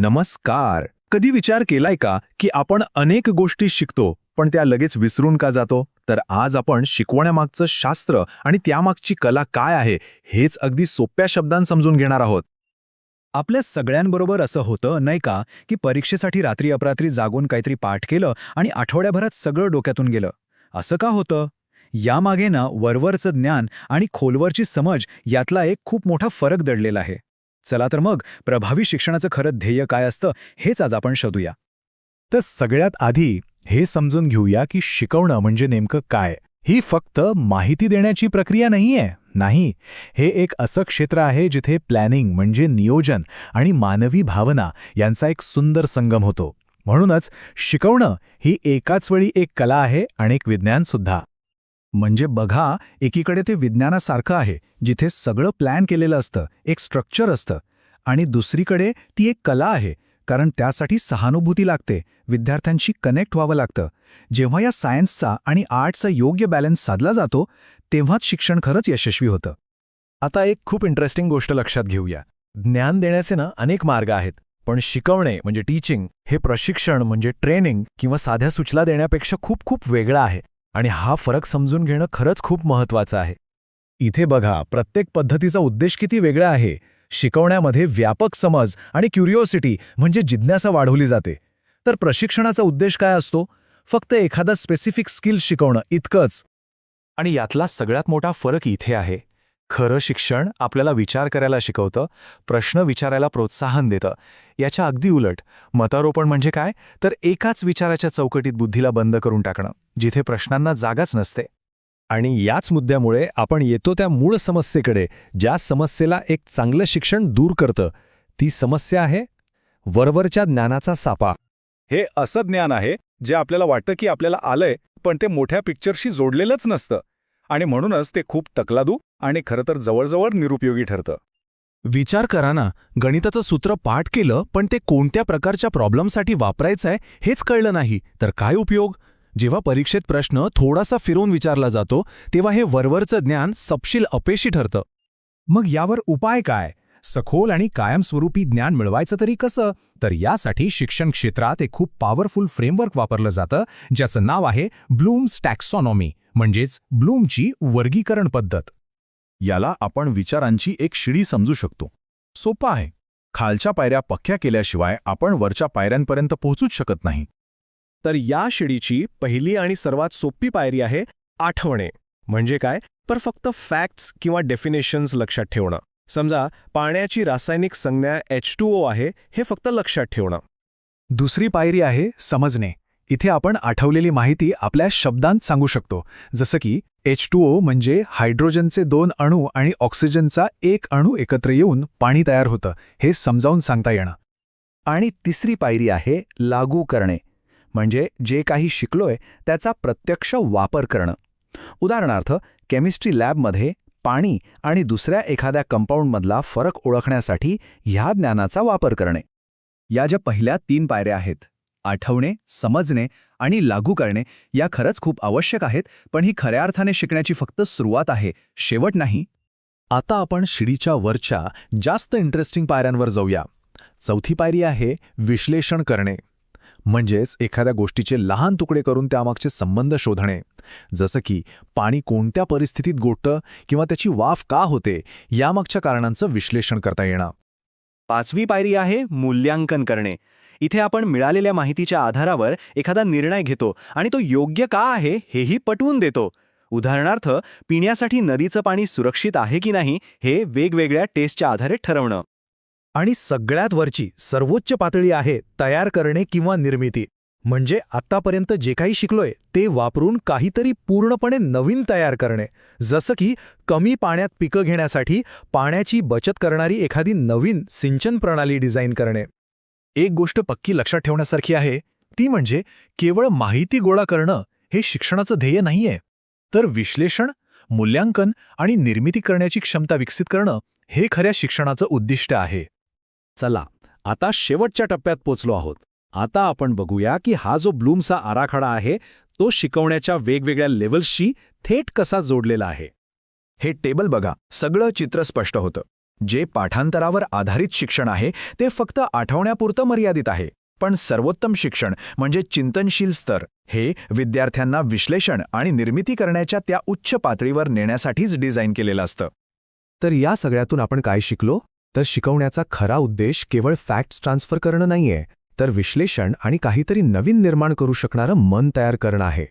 नमस्कार. कधी विचार केलाय का की आपण अनेक गोष्टी शिकतो पण त्या लगेच विसरून का जातो? तर आज आपण शिकवण्यामागचं शास्त्र आणि त्यामागची कला काय आहे हेच अगदी सोप्या शब्दांत समजून घेणार आहोत. आपल्या सगळ्यांबरोबर असं होतं नाही का की परीक्षेसाठी रात्री अपरात्री जागून काहीतरी पाठ केलं आणि आठवड्याभरात सगळं डोक्यातून गेलं. असं का होतं? यामागे ना वरवरचं ज्ञान आणि खोलवरची समज यातला एक खूप मोठा फरक दडलेला आहे. चला तर मग प्रभावी शिक्षणाचं खरं ध्येय काय असतं हेच आज आपण शोधूया. तर सगळ्यात आधी हे समजून घेऊया की शिकवणं म्हणजे नेमकं काय. ही फक्त माहिती देण्याची प्रक्रिया नाहीये नाही. हे एक असं क्षेत्र आहे जिथे प्लॅनिंग म्हणजे नियोजन आणि मानवी भावना यांचा एक सुंदर संगम होतो. म्हणूनच शिकवणं ही एकाच वेळी एक कला आहे आणि एक विज्ञानसुद्धा म्हणजे बघा एकीकडे ते विज्ञानासारखं आहे जिथे सगळं प्लॅन केलेलं असतं एक स्ट्रक्चर असतं. आणि दुसरीकडे ती एक कला आहे कारण त्यासाठी सहानुभूती लागते विद्यार्थ्यांशी कनेक्ट व्हावं लागतं. जेव्हा या सायन्सचा आणि आर्टचा योग्य बॅलन्स साधला जातो तेव्हाच शिक्षण खरंच यशस्वी होतं. आता एक खूप इंटरेस्टिंग गोष्ट लक्षात घेऊया. ज्ञान देण्याचे ना अनेक मार्ग आहेत पण शिकवणे म्हणजे टीचिंग हे प्रशिक्षण म्हणजे ट्रेनिंग किंवा साध्या सूचना देण्यापेक्षा खूप खूप वेगळं आहे. आणि हा फरक समजून घेणं खरंच खूप महत्वाचं आहे. इथे बघा प्रत्येक पद्धतीचा उद्देश किती वेगळा आहे. शिकवण्यामध्ये व्यापक समज आणि क्युरिओसिटी म्हणजे जिज्ञासा वाढवली जाते. तर प्रशिक्षणाचा उद्देश काय असतो? फक्त एखादा स्पेसिफिक स्किल शिकवणं इतकंच. आणि यातला सगळ्यात मोठा फरक इथे आहे. खरं शिक्षण आपल्याला विचार करायला शिकवतं प्रश्न विचारायला प्रोत्साहन देतं. याच्या अगदी उलट मतारोपण म्हणजे काय? तर एकाच विचाराच्या चौकटीत बुद्धीला बंद करून टाकणं जिथे प्रश्नांना जागाच नसते. आणि याच मुद्द्यामुळे आपण येतो त्या मूळ समस्येकडे ज्या समस्येला एक चांगलं शिक्षण दूर करतं. ती समस्या आहे वरवरच्या ज्ञानाचा सापा. हे असं ज्ञान आहे जे आपल्याला वाटतं की आपल्याला आलंय पण ते मोठ्या पिक्चरशी जोडलेलंच नसतं. आणि म्हणूनच ते खूप तकलादू आणि खरं तर जवळजवळ निरुपयोगी ठरतं. विचार करा ना गणिताचं सूत्र पाठ केलं पण ते कोणत्या प्रकारच्या प्रॉब्लेमसाठी वापरायचं आहे हेच कळलं नाही तर काय उपयोग? जेव्हा परीक्षेत प्रश्न थोडासा फिरवून विचारला जातो तेव्हा हे वरवरचं ज्ञान सपशील अपेशी ठरतं. मग यावर उपाय काय? सखोल आणि कायमस्वरूपी ज्ञान मिळवायचं तरी कसं? तर यासाठी शिक्षण क्षेत्रात एक खूप पॉवरफुल फ्रेमवर्क वापरलं जातं ज्याचं नाव आहे ब्लूम्स टॅक्सॉनॉमी म्हणजेच ब्लूमची वर्गीकरण पद्धत. याला आपण विचारांची एक शिडी समजू शकतो. सोपा आहे. खालच्या पायऱ्या पक्क्या केल्याशिवाय आपण वरच्या पायऱ्यांपर्यंत पोहोचूच शकत नाही. तर या शिडीची पहिली आणि सर्वात सोपी पायरी आहे आठवणे. म्हणजे काय? पर फक्त फॅक्ट्स किंवा डेफिनेशन्स लक्षात ठेवणं. समजा पाण्याची रासायनिक संज्ञा एच टू ओ आहे हे फक्त लक्षात ठेवणं. दुसरी पायरी आहे समजणे. इथे आपण आठवलेली माहिती आपल्या शब्दांत सांगू शकतो जसं की एच टू ओ म्हणजे हायड्रोजनचे दोन अणू आणि ऑक्सिजनचा एक अणू एकत्र येऊन पाणी तयार होतं हे समजावून सांगता येणं. आणि तिसरी पायरी आहे लागू करणे म्हणजे जे काही शिकलोय त्याचा प्रत्यक्ष वापर करणं. उदाहरणार्थ केमिस्ट्री लॅबमध्ये पाणी आणि दुसऱ्या एखाद्या कंपाऊंडमधला फरक ओळखण्यासाठी ह्या ज्ञानाचा वापर करणे. या ज्या पहिल्या तीन पायऱ्या आहेत आठवणे समजणे आणि लागू करणे या खरंच खूप आवश्यक आहेत पण ही खऱ्या अर्थाने शिकण्याची फक्त सुरुवात आहे शेवट नाही. आता आपण शिडीच्या वरच्या जास्त इंटरेस्टिंग पायऱ्यांवर जाऊया. चौथी पायरी आहे विश्लेषण करणे. म्हणजेच एखाद्या गोष्टीचे लहान तुकडे करून त्यामागचे संबंध शोधणे. जसं की पाणी कोणत्या परिस्थितीत गोठतं किंवा त्याची वाफ का होते यामागच्या कारणांचं विश्लेषण करता येणं पाचवी पायरी आहे मूल्यांकन करणे. इथे आपण मिळालेल्या माहितीच्या आधारावर एखादा निर्णय घेतो आणि तो योग्य का आहे हेही पटवून देतो. उदाहरणार्थ पिण्यासाठी नदीचं पाणी सुरक्षित आहे की नाही हे वेगवेगळ्या टेस्टच्या आधारे ठरवणं. आणि सगळ्यात वरची सर्वोच्च पातळी आहे तयार करणे किंवा निर्मिती. म्हणजे आत्तापर्यंत जे काही शिकलोय ते वापरून काहीतरी पूर्णपणे नवीन तयार करणे. जसं की कमी पाण्यात पिकं घेण्यासाठी पाण्याची बचत करणारी एखादी नवीन सिंचन प्रणाली डिझाईन करणे. एक गोष्ट पक्की लक्षात ठेवण्यासारखी आहे ती म्हणजे केवळ माहिती गोळा करणं हे शिक्षणाचं ध्येय नाहीये. तर विश्लेषण मूल्यांकन आणि निर्मिती करण्याची क्षमता विकसित करणं हे खऱ्या शिक्षणाचं उद्दिष्ट आहे. चला आता शेवटच्या टप्प्यात पोचलो आहोत. आता आपण बघूया की हा जो ब्लूमचा आराखडा आहे तो शिकवण्याच्या वेगवेगळ्या लेवल्सशी थेट कसा जोडलेला आहे. हे टेबल बघा सगळं चित्र स्पष्ट होतं. जे पाठांतरावर आधारित शिक्षण आहे ते फक्त आठवण्यापुरतं मर्यादित आहे. पण सर्वोत्तम शिक्षण म्हणजे चिंतनशील स्तर हे विद्यार्थ्यांना विश्लेषण आणि निर्मिती करण्याच्या त्या उच्च पातळीवर नेण्यासाठीच डिझाईन केलेलं असतं. तर या सगळ्यातून आपण काय शिकलो? तर शिकवण्याचा खरा उद्देश केवळ फॅक्ट्स ट्रान्सफर करणं नाहीये तर विश्लेषण आणि काहीतरी नवीन निर्माण करू शकणारं मन तयार करणं आहे.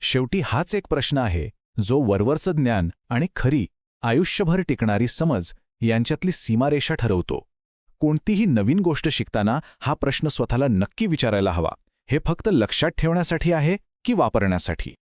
शेवटी हाच एक प्रश्न आहे जो वरवरचं ज्ञान आणि खरी आयुष्यभर टिकणारी समज यांच्यातली सीमारेषा ठरवतो. कोणतीही नवीन गोष्ट शिकताना हा प्रश्न स्वतःला नक्की विचारायला हवा. हे फक्त लक्षात ठेवण्यासाठी आहे की वापरण्यासाठी?